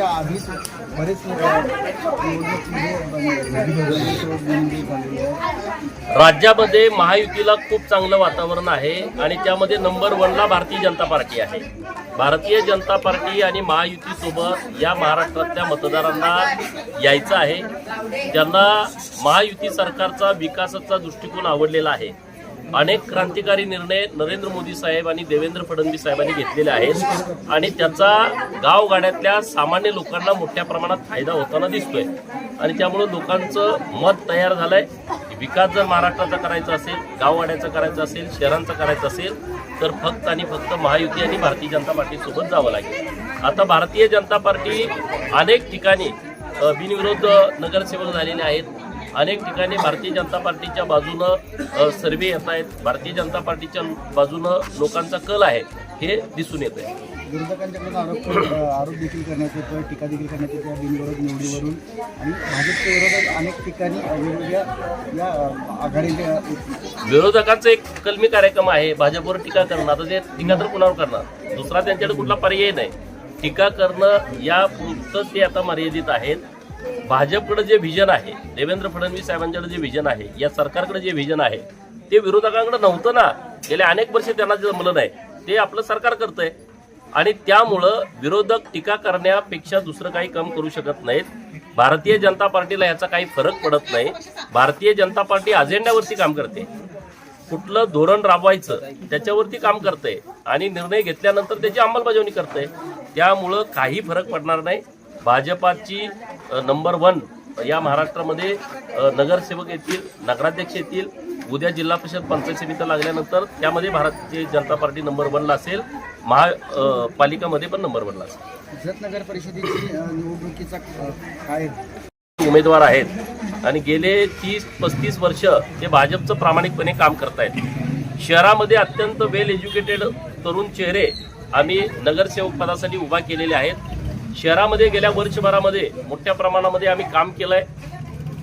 आधीच बरेच राज्यामध्ये महायुतीला खूप चांगलं वातावरण आहे आणि त्यामध्ये नंबर वनला भारतीय जनता पार्टी आहे. भारतीय जनता पार्टी आणि महायुतीसोबत या महाराष्ट्रातल्या मतदारांना यायचं आहे. त्यांना महायुती सरकारचा विकासाचा दृष्टिकोन आवडलेला आहे अनेक क्रांतिकारी निर्णय नरेंद्र मोदी साहेब आणि देवेंद्र फडणवीस साहेबांनी घेतलेले आहेत. आणि त्याचा गावगाड्यातल्या सामान्य लोकांना मोठ्या प्रमाणात फायदा होताना दिसतोय. आणि त्यामुळं लोकांचं मत तयार झालंय. विकास जर महाराष्ट्राचा करायचा असेल गाववाड्याचा करायचा असेल शहरांचा करायचा असेल तर फक्त आणि फक्त महायुती आणि भारतीय जनता पार्टीसोबत जावं लागेल. आता भारतीय जनता पार्टी अनेक ठिकाणी बिनविरोध नगरसेवक झालेले आहेत. अनेक ठिकाणी भारतीय जनता पार्टीच्या बाजूनं सर्वे येत आहेत. भारतीय जनता पार्टीच्या बाजूनं लोकांचा कल आहे हे दिसून येत आहे विरोधकांच्याकडून आरोप आरोप देखील करण्यात येतोय टीका देखील करण्यात येते या बिनविरोध निवडीवरून. आणि भाजपच्या विरोधात अनेक ठिकाणी वेगवेगळ्या या अ, आघाडीच्या विरोधकांचा एक कलमी कार्यक्रम आहे भाजपवर टीका करणं. आता ते टीका तर कुणावर करणार? दुसरा त्यांच्याकडे कुठला पर्याय नाही. टीका करणं या पुरतं ते आता मर्यादित आहेत. भाजपकडे जे व्हिजन आहे देवेंद्र फडणवीस साहेबांच्याकडे जे व्हिजन आहे या सरकारकडे जे व्हिजन आहे ते विरोधकांकडे नव्हतं ना. गेले अनेक वर्ष त्यांना जे जमलं नाही ते आपलं सरकार करतंय. आणि त्यामुळं विरोधक टीका करण्यापेक्षा दुसरं काही काम करू शकत नाहीत. भारतीय जनता पार्टीला याचा काही फरक पडत नाही. भारतीय जनता पार्टी अजेंड्यावरती काम करते. कुठलं धोरण राबवायचं त्याच्यावरती काम करते. आणि निर्णय घेतल्यानंतर त्याची अंमलबजावणी करते. त्यामुळं काही फरक पडणार नाही. भाजपाची नंबर वन या महाराष्ट्रामध्ये नगरसेवक येतील नगराध्यक्ष येतील. उद्या जिल्हा परिषद पंचायत समिती लागल्यानंतर त्यामध्ये भारतीय जनता पार्टी नंबर वनला असेल. महा अ, पालिकामध्ये पण नंबर वनला असेल. जत नगर परिषदेची निवडणुकीचा काय? उमेदवार आहेत. आणि गेले तीस पस्तीस वर्ष ते भाजपचं प्रामाणिकपणे काम करतायत. शहरामध्ये अत्यंत वेल एज्युकेटेड तरुण चेहरे आम्ही नगरसेवक पदासाठी उभा केलेले आहेत. शहरामध्ये गेल्या वर्षभरामध्ये मोठ्या प्रमाणामध्ये आम्ही काम केलंय.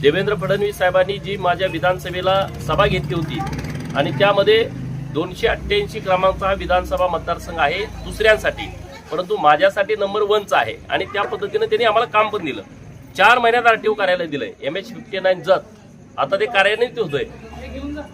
देवेंद्र फडणवीस साहेबांनी जी माझ्या विधानसभेला सभा घेतली होती आणि त्यामध्ये दोनशे अठ्ठ्याऐंशी क्रमांकचा हा विधानसभा मतदारसंघ आहे दुसऱ्यांसाठी. परंतु माझ्यासाठी नंबर वनचा आहे आणि त्या पद्धतीने त्यांनी आम्हाला काम पण दिलं. चार महिन्यात आर टी ओ कार्यालय दिलंय. M H fifty nine Jat. आता ते कार्यान्वित होतंय.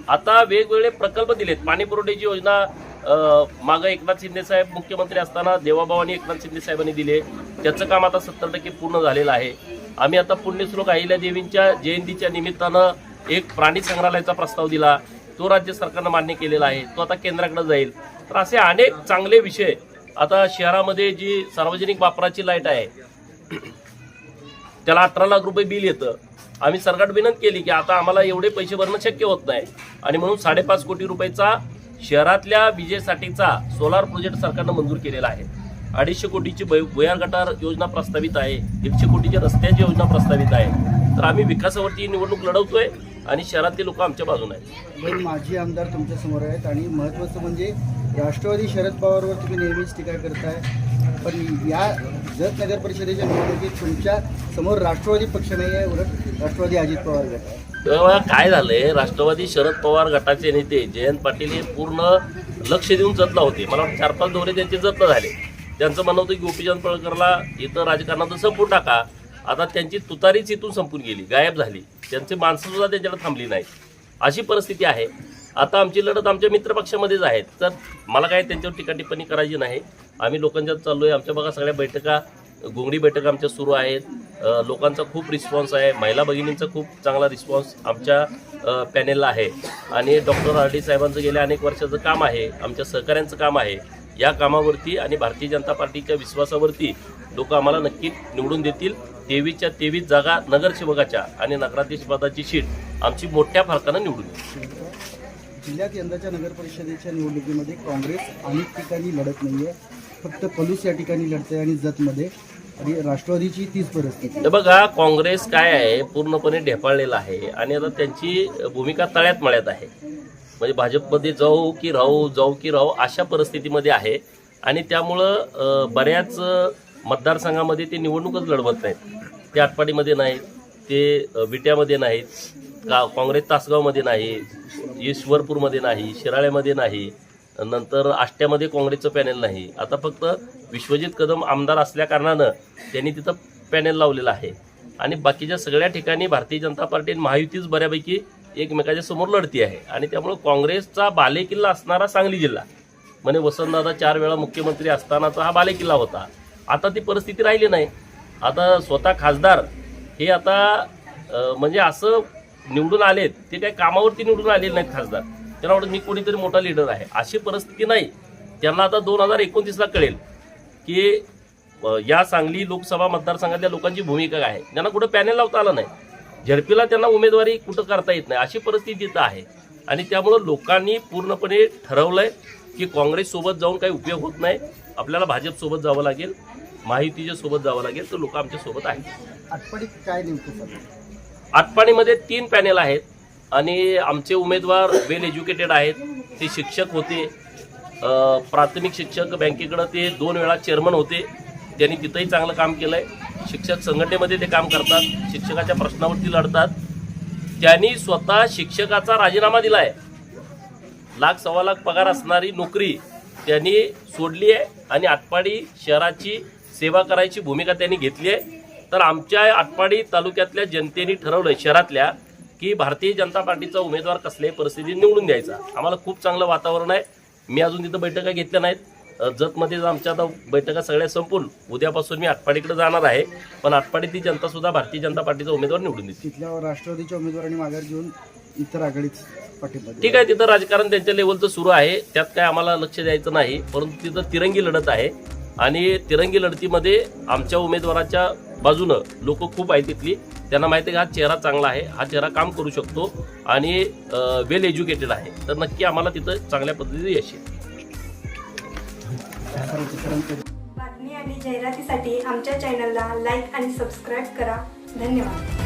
आता वेगवेगळे प्रकल्प दिलेत. पाणी पुरवठ्याची योजना मागं एकनाथ शिंदे साहेब मुख्यमंत्री असताना देवाभावानी एकनाथ शिंदे साहेबांनी दिले. त्याचं काम आता सत्तर टक्के पूर्ण झालेलं आहे. आम्ही आता पुण्यश्लोक अहिल्या देवींच्या जयंतीच्या निमित्तानं एक प्राणी संग्रहालयाचा प्रस्ताव दिला. तो राज्य सरकारनं मान्य केलेला आहे. तो आता केंद्राकडे जाईल. तर असे अनेक चांगले विषय आता शहरामध्ये जी सार्वजनिक वापराची लाइट आहे त्याला अठरा लाख रुपये बिल येतं. आम्ही सरकार विनंती केली की आता आम्हाला एवढे पैसे भरणं शक्य होत नाही. आणि म्हणून साडेपाच कोटी रुपयाचा शहरातल्या विजेसाठीचा सोलार प्रोजेक्ट सरकारनं मंजूर केलेला आहे. अडीचशे कोटीची बै- भुयार गटार योजना प्रस्तावित आहे. एकशे कोटीची रस्त्याची योजना प्रस्तावित आहे. तर आम्ही विकासावरती निवडणूक लढवतोय आणि शहरातले लोक आमच्या बाजूने आहेत. माजी आमदार तुमच्यासमोर आहेत आणि महत्त्वाचं म्हणजे राष्ट्रवादी शरद पवारवर तुम्ही नेहमीच टीका करताय. पण या जत नगर परिषदेच्या निवडणुकीत तुमच्यासमोर राष्ट्रवादी पक्ष नाही आहे उलट राष्ट्रवादी अजित पवार गट. आहे तेव्हा काय झालंय राष्ट्रवादी शरद पवार गटाचे नेते जयंत पाटील हे पूर्ण लक्ष देऊन जतला होते. मला वाटतं चार पाच दौरे त्यांचे जतन झाले. त्यांचं म्हणणं होतं की गोपीचंद पळकरला इथं राजकारणाचं संपून टाका. आता त्यांची तुतारीच इथून संपून गेली गायब झाली. त्यांची माणसंसुद्धा त्यांच्याकडे थांबली नाही अशी परिस्थिती आहे. आता आमची लढत आमच्या मित्रपक्षामध्येच आहेत तर मला काय त्यांच्यावर टीका टिप्पणी करायची नाही. आम्ही लोकांच्यात चाललो आहे आमच्या बघा सगळ्या बैठका घोंगडी बैठक आमच्या सुरू आहेत. लोकांचा खूप रिस्पॉन्स आहे. महिला भगिनींचा खूप चांगला रिस्पॉन्स आमच्या पॅनेलला आहे. आणि डॉक्टर आर डी साहेबांचं गेल्या अनेक वर्षाचं काम आहे. आमच्या सहकाऱ्यांचं काम आहे. या कामावरती आणि भारतीय जनता पार्टीच्या विश्वासावरती लोक आम्हाला नक्की निवडून देतील. तेवीसच्या तेवीस जागा नगरसेवकाच्या आणि नगराध्यक्ष पदाची शीट आमची मोठ्या फरकानं निवडून येईल. जिल्ह्यात यंदाच्या नगर परिषदेच्या निवडणुकीमध्ये काँग्रेस अनेक ठिकाणी लढत नाहीये. फक्त पलूस या ठिकाणी लढते आणि जतमध्ये. राष्ट्रवादीची तीच परिस्थिती. बघा काँग्रेस काय आहे? पूर्णपणे ढेपाळलेला आहे. आणि आता त्यांची भूमिका तळ्यात मळ्यात आहे. म्हणजे भाजपमध्ये जाऊ की राहू जाऊ की राहू अशा परिस्थितीमध्ये आहे. आणि त्यामुळं बऱ्याच मतदारसंघामध्ये ते निवडणूकच लढवत नाहीत. ते आटपाडीमध्ये नाहीत ते विट्यामध्ये नाहीत का काँग्रेस तासगावमध्ये नाही ईश्वरपूरमध्ये नाही शिराळ्यामध्ये नाही. नंतर आष्ट्यामध्ये काँग्रेसचं पॅनेल नाही. आता फक्त विश्वजित कदम आमदार असल्याकारणानं त्यांनी तिथं पॅनेल लावलेलं आहे. आणि बाकीच्या सगळ्या ठिकाणी भारतीय जनता पार्टी आणि महायुतीच बऱ्यापैकी एकमेकाच्या समोर लढती आहे. आणि त्यामुळं काँग्रेसचा बालेकिल्ला असणारा सांगली जिल्हा. म्हणजे वसंतदादा चार वेळा मुख्यमंत्री असतानाचा हा बालेकिल्ला होता. आता ती परिस्थिती राहिली नाही. आता स्वतः खासदार हे आता म्हणजे असं निवडून आलेत ते काही कामावरती निवडून आलेले नाहीत खासदार. त्यांना वाटतं मी कोणीतरी मोठा लिडर आहे. अशी परिस्थिती नाही. त्यांना आता दोन हजार एकोणतीसला कळेल की या सांगली लोकसभा मतदारसंघातल्या लोकांची भूमिका काय आहे. त्यांना कुठं पॅनेल लावता आलं नाही. झडपीला त्यांना उमेदवारी कुठं करता येत नाही. अशी परिस्थिती इथं आहे. आणि त्यामुळं लोकांनी पूर्णपणे ठरवलंय की काँग्रेस सोबत जाऊन काही उपयोग होत नाही. आपल्याला भाजप सोबत जावं लागेल. महायुतीच्या सोबत जावं लागेल. तर लोक आमच्यासोबत आहेत. आटपाडीत काय नेमकं आटपाडीमध्ये तीन पॅनेल आहेत. आणि आमचे उमेदवार वेल एज्युकेटेड आहेत. ते शिक्षक होते. प्राथमिक शिक्षक बँकेकडं ते दोन वेळा चेअरमन होते. त्यांनी तिथंही चांगलं काम केलं आहे शिक्षक संघटनेमध्ये ते काम करतात. शिक्षकाच्या प्रश्नावरती लढतात. त्यांनी स्वतः शिक्षकाचा राजीनामा दिला आहे लाख सव्वा लाख पगार असणारी नोकरी त्यांनी सोडली आहे आणि आटपाडी शहराची सेवा करायची भूमिका त्यांनी घेतली आहे. तर आमच्या आटपाडी तालुक्यातल्या जनतेने ठरवलं शहरातल्या की भारतीय जनता पार्टीचा उमेदवार कसल्याही परिस्थितीत निवडून द्यायचा. आम्हाला खूप चांगलं वातावरण आहे. मी अजून तिथं बैठका घेतल्या नाहीत. अ, जतमध्ये आमच्या आता बैठका सगळ्या संपून उद्यापासून मी आटपाडीकडे जाणार आहे. पण आटपाडीतली जनता सुद्धा भारतीय जनता पार्टीचा उमेदवार निवडून देते. तिथल्या राष्ट्रवादीच्या उमेदवारांनी माघार घेऊन इतर आघाडीत पाठिंबा. ठीक आहे तिथं राजकारण त्यांच्या लेवलचं सुरू आहे. त्यात काय आम्हाला लक्ष द्यायचं नाही. परंतु तिथं तिरंगी लढत आहे. आणि तिरंगी लढतीमध्ये आमच्या उमेदवाराच्या बाजूनं लोक खूप आहेत तिथली. त्यांना माहिती आहे की हा चेहरा चांगला आहे हा चेहरा काम करू शकतो आणि वेल एज्युकेटेड आहे. तर नक्की आम्हाला तिथं चांगल्या पद्धतीने यश येईल. बातमी आणि जाहिरातीसाठी आमच्या चॅनलला लाईक आणि सबस्क्राईब करा. धन्यवाद.